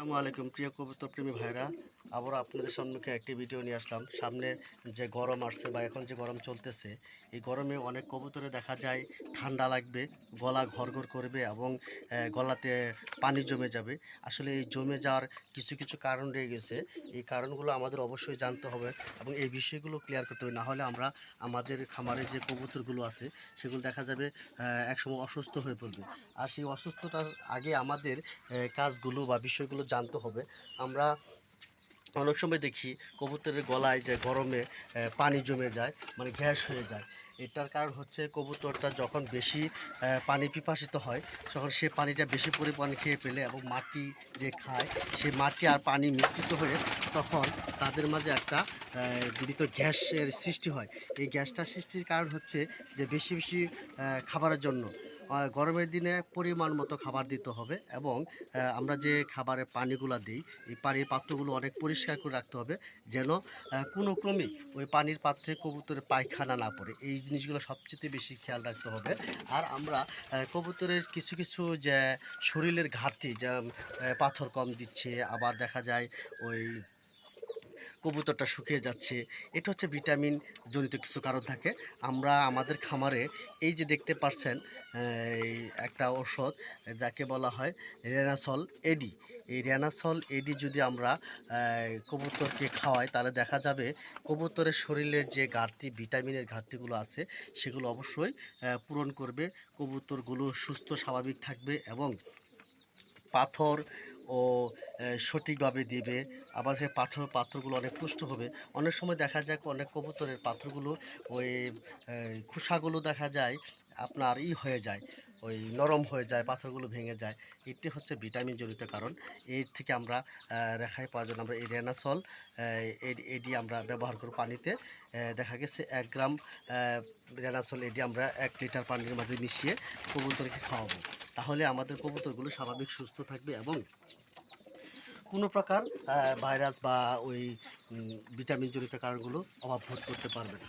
আসসালামু আলাইকুম, প্রিয় কবুতর প্রেমী ভাইরা আবার আপনাদের সম্মুখে একটি ভিডিও নিয়ে আসলাম। সামনে যে গরম আসছে বা এখন যে গরম চলতেছে, এই গরমে অনেক কবুতরে দেখা যায় ঠান্ডা লাগবে, গলা ঘরঘর করবে এবং গলাতে পানি জমে যাবে। আসলে এই জমে যাওয়ার কিছু কিছু কারণ রয়ে গেছে। এই কারণগুলো আমাদের অবশ্যই জানতে হবে এবং এই বিষয়গুলো ক্লিয়ার করতে হবে। নাহলে আমরা আমাদের খামারে যে কবুতরগুলো আছে, সেগুলো দেখা যাবে একসময় অসুস্থ হয়ে পড়বে। আর সেই অসুস্থতার আগে আমাদের কাজগুলো বা বিষয়গুলো জানতে হবে। আমরা অনেক সময় দেখি কবুতরের গলায় যে গরমে পানি জমে যায় মানে গ্যাস হয়ে যায়। এটার কারণ হচ্ছে কবুতরটা যখন বেশি পানি পিপাসিত হয়, তখন সে পানিটা বেশি পরিমাণে খেয়ে ফেলে এবং মাটি যে খায় সেই মাটি আর পানি মিশ্রিত হয়ে তখন তাদের মাঝে একটা ভিতর গ্যাসের সৃষ্টি হয়। এই গ্যাসটা সৃষ্টির কারণ হচ্ছে যে বেশি বেশি খাবারের জন্য গরমের দিনে পরিমাণ মতো খাবার দিতে হবে এবং আমরা যে খাবারের পানিগুলো দিই, এই পানির পাত্রগুলো অনেক পরিষ্কার করে রাখতে হবে যেন কোনো ক্রমেই ওই পানির পাত্রে কবুতরের পায়খানা না পড়ে। এই জিনিসগুলো সবচেয়ে বেশি খেয়াল রাখতে হবে। আর আমরা কবুতরের কিছু কিছু যে শরীরের ঘাটতি যা পাথর কম দিচ্ছে, আবার দেখা যায় ওই কবুতরটা শুকিয়ে যাচ্ছে। এটা হচ্ছে ভিটামিন জনিত কিছু কারণ থাকে। আমরা আমাদের খামারে এই যে দেখতে পাচ্ছেন একটা ওষুধ যাকে বলা হয় রেনাসল এডি। এই রেনাসল এডি যদি আমরা কবুতরকে খাওয়াই, তাহলে দেখা যাবে কবুতরের শরীরের যে ঘাটতি, ভিটামিনের ঘাটতিগুলো আছে, সেগুলো অবশ্যই পূরণ করবে। কবুতরগুলো সুস্থ, স্বাভাবিক থাকবে এবং পাথর ও সঠিকভাবে দেবে। আবার সেই পাথর পাত্রগুলো অনেক পুষ্ট হবে। অনেক সময় দেখা যায় অনেক কবুতরের পাথরগুলো ওই খোসাগুলো দেখা যায় আপনার ই হয়ে যায়। ওই নরম হয়ে যায়, পাথরগুলো ভেঙে যায়। এটি হচ্ছে ভিটামিন জনিত কারণ। এর থেকে আমরা রেহাই পাওয়ার জন্য আমরা এই রেনাসল এডি আমরা ব্যবহার করব পানিতে। দেখা গেছে এক গ্রাম রেনাসল এডি আমরা এক লিটার পানির মাঝে মিশিয়ে কবুতরকে খাওয়াবো। তাহলে আমাদের কবুতরগুলো স্বাভাবিক, সুস্থ থাকবে এবং কোনো প্রকার ভাইরাস বা ওই ভিটামিন জনিত কারণগুলো অভাব করতে পারবে না।